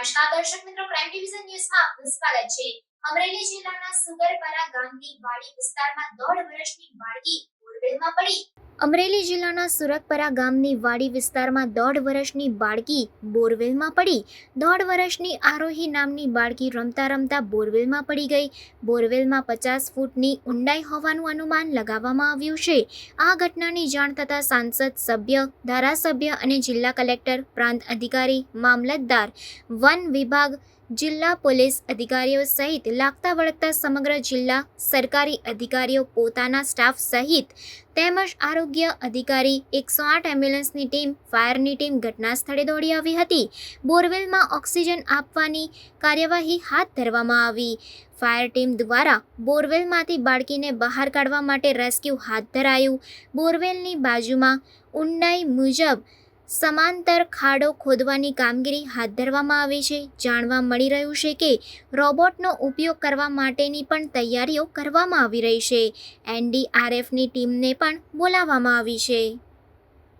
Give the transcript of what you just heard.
દર્શક મિત્રો crime division ન્યૂઝમાં આપનું સ્વાગત છે. અમરેલી જિલ્લાના સુગરપરા ગામની વાડી વિસ્તારમાં દોઢ વર્ષની બાળકી બોરવેલમાં પડી. અમરેલી જિલ્લાના સુરતપરા ગામની વાડી વિસ્તારમાં દોઢ વર્ષની બાળકી બોરવેલમાં પડી. દોઢ વર્ષની આરોહી નામની બાળકી રમતા રમતા બોરવેલમાં પડી ગઈ. બોરવેલમાં પચાસ ફૂટની ઊંડાઈ હોવાનું અનુમાન લગાવવામાં આવ્યું છે. આ ઘટનાની જાણ થતાં સાંસદ સભ્ય, ધારાસભ્ય અને જિલ્લા કલેક્ટર, પ્રાંત અધિકારી, મામલતદાર, વન વિભાગ જિલ્લા પોલીસ અધિકારીઓ સહિત લાગતા વળગતા સમગ્ર જિલ્લા સરકારી અધિકારીઓ પોતાના સ્ટાફ સહિત તેમજ આરોગ્ય અધિકારી એકસો આઠ એમ્બ્યુલન્સની ટીમ, ફાયરની ટીમ ઘટના સ્થળે દોડી આવી હતી. બોરવેલમાં ઓક્સિજન આપવાની કાર્યવાહી હાથ ધરવામાં આવી. ફાયર ટીમ દ્વારા બોરવેલમાંથી બાળકીને બહાર કાઢવા માટે રેસ્ક્યુ હાથ ધરાયું. બોરવેલની બાજુમાં ઊંડાઈ મુજબ સમાંતર ખાડો ખોદવાની કામગીરી હાથ ધરવામાં આવી છે. જાણવા મળી રહ્યું છે કે રોબોટનો ઉપયોગ કરવા માટેની પણ તૈયારીઓ કરવામાં આવી રહી છે. એનડીઆરએફની ટીમને પણ બોલાવવામાં આવી છે.